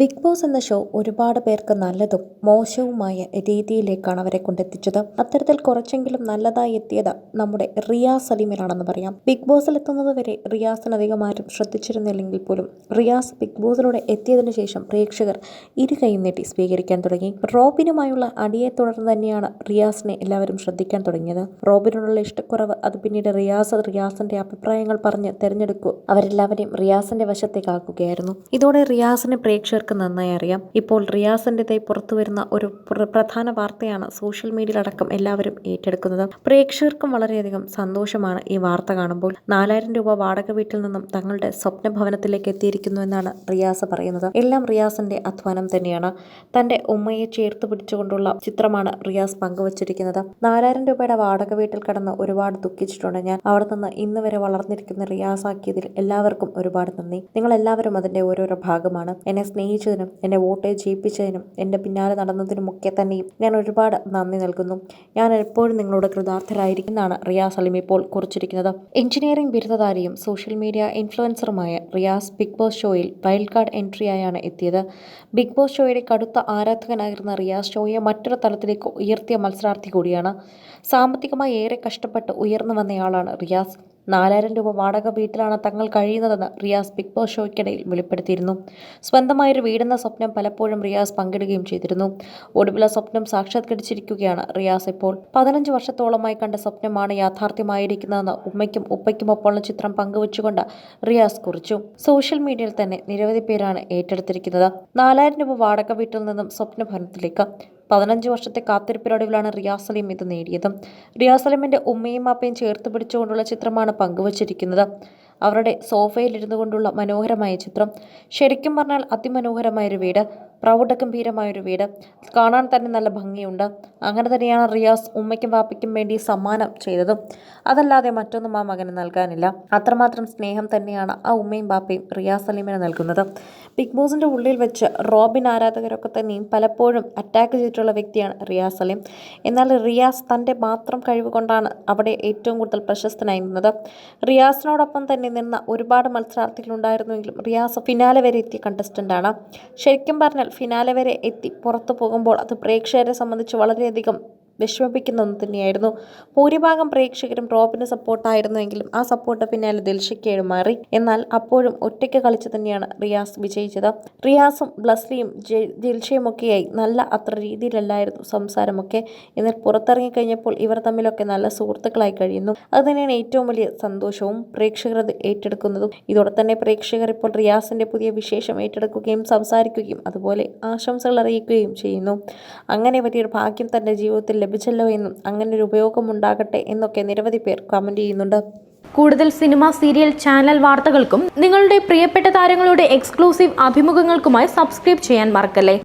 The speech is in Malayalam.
ബിഗ് ബോസ് എന്ന ഷോ ഒരുപാട് പേർക്ക് നല്ലതും മോശവുമായ രീതിയിലേക്കാണ് അവരെ കൊണ്ടെത്തിച്ചത്. അത്തരത്തിൽ കുറച്ചെങ്കിലും നല്ലതായി എത്തിയത് നമ്മുടെ റിയാസ് സലീമിനാണെന്ന് പറയാം. ബിഗ് ബോസിൽ എത്തുന്നത് വരെ റിയാസിന് അധികം ആരും ശ്രദ്ധിച്ചിരുന്നില്ലെങ്കിൽ പോലും റിയാസ് ബിഗ് ബോസിലൂടെ എത്തിയതിനു ശേഷം പ്രേക്ഷകർ ഇരു കൈയും നീട്ടി സ്വീകരിക്കാൻ തുടങ്ങി. റോബിനുമായുള്ള അടിയെ തുടർന്ന് തന്നെയാണ് റിയാസിനെ എല്ലാവരും ശ്രദ്ധിക്കാൻ തുടങ്ങിയത്. റോബിനോടുള്ള ഇഷ്ടക്കുറവ് അത് പിന്നീട് റിയാസ് റിയാസിന്റെ അഭിപ്രായങ്ങൾ പറഞ്ഞ് തെരഞ്ഞെടുക്കൂ അവരെല്ലാവരെയും റിയാസിന്റെ വശത്തേക്കാക്കുകയായിരുന്നു ഇതോടെ റിയാസിനെ പ്രേക്ഷകർക്ക് നന്നായി അറിയാം. ഇപ്പോൾ റിയാസിന്റെതായി പുറത്തു വരുന്ന ഒരു പ്രധാന വാർത്തയാണ് സോഷ്യൽ മീഡിയയിലടക്കം എല്ലാവരും ഏറ്റെടുക്കുന്നത്. പ്രേക്ഷകർക്കും വളരെയധികം സന്തോഷമാണ് ഈ വാർത്ത കാണുമ്പോൾ. നാലായിരം രൂപ വാടക വീട്ടിൽ നിന്നും തങ്ങളുടെ സ്വപ്ന ഭവനത്തിലേക്ക് എത്തിയിരിക്കുന്നു എന്നാണ് റിയാസ് പറയുന്നത്. എല്ലാം റിയാസിന്റെ അധ്വാനം തന്നെയാണ്. തന്റെ ഉമ്മയെ ചേർത്ത് പിടിച്ചുകൊണ്ടുള്ള ചിത്രമാണ് റിയാസ് പങ്കുവച്ചിരിക്കുന്നത്. നാലായിരം രൂപയുടെ വാടക വീട്ടിൽ കടന്ന് ഒരുപാട് ദുഃഖിച്ചിട്ടുണ്ട് ഞാൻ. അവിടെ നിന്ന് ഇന്ന് വരെ വളർന്നിരിക്കുന്ന റിയാസ് ആക്കിയതിൽ എല്ലാവർക്കും ഒരുപാട് നന്ദി. നിങ്ങൾ എല്ലാവരും അതിന്റെ ഓരോരോ ഭാഗമാണ്. എന്നെ സ്നേഹിച്ചതിനും എന്നെ വോട്ട് ജയിപ്പിച്ചതിനും എന്റെ പിന്നാലെ നടന്നതിനുമൊക്കെ തന്നെയും ഞാൻ ഒരുപാട് നന്ദി നൽകുന്നു. ഞാൻ എപ്പോഴും നിങ്ങളോട് കൃതാർത്ഥരായിരിക്കുന്നതാണ് റിയാസ് അലിം ഇപ്പോൾ കുറിച്ചിരിക്കുന്നത്. എഞ്ചിനീയറിംഗ് ബിരുദധാരിയും സോഷ്യൽ മീഡിയ ഇൻഫ്ലുവൻസറുമായ റിയാസ് ബിഗ് ബോസ് ഷോയിൽ വൈൽഡ് കാർഡ് എൻട്രിയായാണ് എത്തിയത്. ബിഗ് ബോസ് ഷോയുടെ കടുത്ത ആരാധകനായിരുന്ന റിയാസ് ഷോയെ മറ്റൊരു തലത്തിലേക്ക് ഉയർത്തിയ മത്സരാർത്ഥി കൂടിയാണ്. സാമ്പത്തികമായി ഏറെ കഷ്ടപ്പെട്ട് ഉയർന്നു വന്നയാളാണ് റിയാസ്. നാലായിരം രൂപ വാടക വീട്ടിലാണ് തങ്ങൾ കഴിയുന്നതെന്ന് റിയാസ് ബിഗ് ബോസ് ഷോയ്ക്കിടയിൽ വെളിപ്പെടുത്തിയിരുന്നു. സ്വന്തമായൊരു വീടെന്ന സ്വപ്നം പലപ്പോഴും റിയാസ് പങ്കിടുകയും ചെയ്തിരുന്നു. ഒടുവില സ്വപ്നം സാക്ഷാത്കരിച്ചിരിക്കുകയാണ് റിയാസ് ഇപ്പോൾ. പതിനഞ്ച് വർഷത്തോളമായി കണ്ട സ്വപ്നമാണ് യാഥാർത്ഥ്യമായിരിക്കുന്നതെന്ന് ഉമ്മയ്ക്കും ഉപ്പയ്ക്കും ഉപ്പയ്ക്കുമൊപ്പമുള്ള ചിത്രം പങ്കുവച്ചുകൊണ്ട് റിയാസ് കുറിച്ചു. സോഷ്യൽ മീഡിയയിൽ തന്നെ നിരവധി പേരാണ് ഏറ്റെടുത്തിരിക്കുന്നത്. നാലായിരം രൂപ വാടക വീട്ടിൽ നിന്നും സ്വപ്നഭവനത്തിലേക്ക്. പതിനഞ്ച് വർഷത്തെ കാത്തിരിപ്പിനൊടുവിലാണ് റിയാസ് സലീം ഇത് നേടിയത്. റിയാസ് ഉമ്മയും അപ്പയും ചേർത്ത് പിടിച്ചുകൊണ്ടുള്ള ചിത്രമാണ് പങ്കുവച്ചിരിക്കുന്നത്. അവരുടെ സോഫയിലിരുന്നു കൊണ്ടുള്ള മനോഹരമായ ചിത്രം. ശരിക്കും പറഞ്ഞാൽ അതിമനോഹരമായൊരു വീട്. പ്രൗഢഗംഭീരമായൊരു വീട്. കാണാൻ തന്നെ നല്ല ഭംഗിയുണ്ട്. അങ്ങനെ തന്നെയാണ് റിയാസ് ഉമ്മയ്ക്കും പാപ്പയ്ക്കും വേണ്ടി സമ്മാനം ചെയ്തതും. അതല്ലാതെ മറ്റൊന്നും ആ മകന് നൽകാനില്ല. അത്രമാത്രം സ്നേഹം തന്നെയാണ് ആ ഉമ്മയും ബാപ്പയും റിയാസ് സലീമിന് നൽകുന്നത്. ബിഗ് ബോസിന്റെ ഉള്ളിൽ വെച്ച് റോബിൻ ആരാധകരൊക്കെ തന്നെയും പലപ്പോഴും അറ്റാക്ക് ചെയ്തിട്ടുള്ള വ്യക്തിയാണ് റിയാസ് സലീം. എന്നാൽ റിയാസ് തന്റെ മാത്രം കഴിവ് കൊണ്ടാണ് അവിടെ ഏറ്റവും കൂടുതൽ പ്രശസ്തനായിരുന്നത് റിയാസിനോടൊപ്പം തന്നെ നിന്ന ഒരുപാട് മത്സരാർത്ഥികളുണ്ടായിരുന്നുവെങ്കിലും റിയാസ് ഫിനാലെ വരെ എത്തിയ കണ്ടസ്റ്റന്റാണ് ശരിക്കും പറഞ്ഞാൽ ഫിനാലെ വരെ എത്തി. പുറത്തു പോകുമ്പോൾ അത് പ്രേക്ഷകരെ സംബന്ധിച്ച് വളരെയധികം വിഷമിപ്പിക്കുന്ന ഒന്ന് തന്നെയായിരുന്നു. ഭൂരിഭാഗം പ്രേക്ഷകരും റോബിന് സപ്പോർട്ടായിരുന്നുവെങ്കിലും ആ സപ്പോർട്ട് പിന്നാലെ ദിൽഷയ്ക്ക് മാറി. എന്നാൽ അപ്പോഴും ഒറ്റയ്ക്ക് കളിച്ച് തന്നെയാണ് റിയാസ് വിജയിച്ചത്. റിയാസും ബ്ലസ്ലിയും ജെ- ദിൽഷയും ഒക്കെയായി നല്ല അത്ര രീതിയിലല്ലായിരുന്നു സംസാരമൊക്കെ. എന്നാൽ പുറത്തിറങ്ങി കഴിഞ്ഞപ്പോൾ ഇവർ തമ്മിലൊക്കെ നല്ല സുഹൃത്തുക്കളായി കഴിയുന്നു. അത് തന്നെയാണ് ഏറ്റവും വലിയ സന്തോഷവും പ്രേക്ഷകർ അത് ഏറ്റെടുക്കുന്നതും. ഇതോടെ തന്നെ പ്രേക്ഷകർ ഇപ്പോൾ റിയാസിന്റെ പുതിയ വിശേഷം ഏറ്റെടുക്കുകയും സംസാരിക്കുകയും അതുപോലെ ആശംസകൾ അറിയിക്കുകയും ചെയ്യുന്നു. അങ്ങനെ വലിയൊരു ഭാഗ്യം തന്റെ ജീവിതത്തിൽ ലഭിച്ചല്ലോ എന്നും അങ്ങനെ ഒരു ഉപയോഗം ഉപയോഗമുണ്ടാകട്ടെ എന്നൊക്കെ നിരവധി പേർ കമന്റ് ചെയ്യുന്നുണ്ട്. കൂടുതൽ സിനിമ സീരിയൽ ചാനൽ വാർത്തകൾക്കും നിങ്ങളുടെ പ്രിയപ്പെട്ട താരങ്ങളുടെ എക്സ്ക്ലൂസീവ് അഭിമുഖങ്ങൾക്കുമായി സബ്സ്ക്രൈബ് ചെയ്യാൻ മറക്കല്ലേ?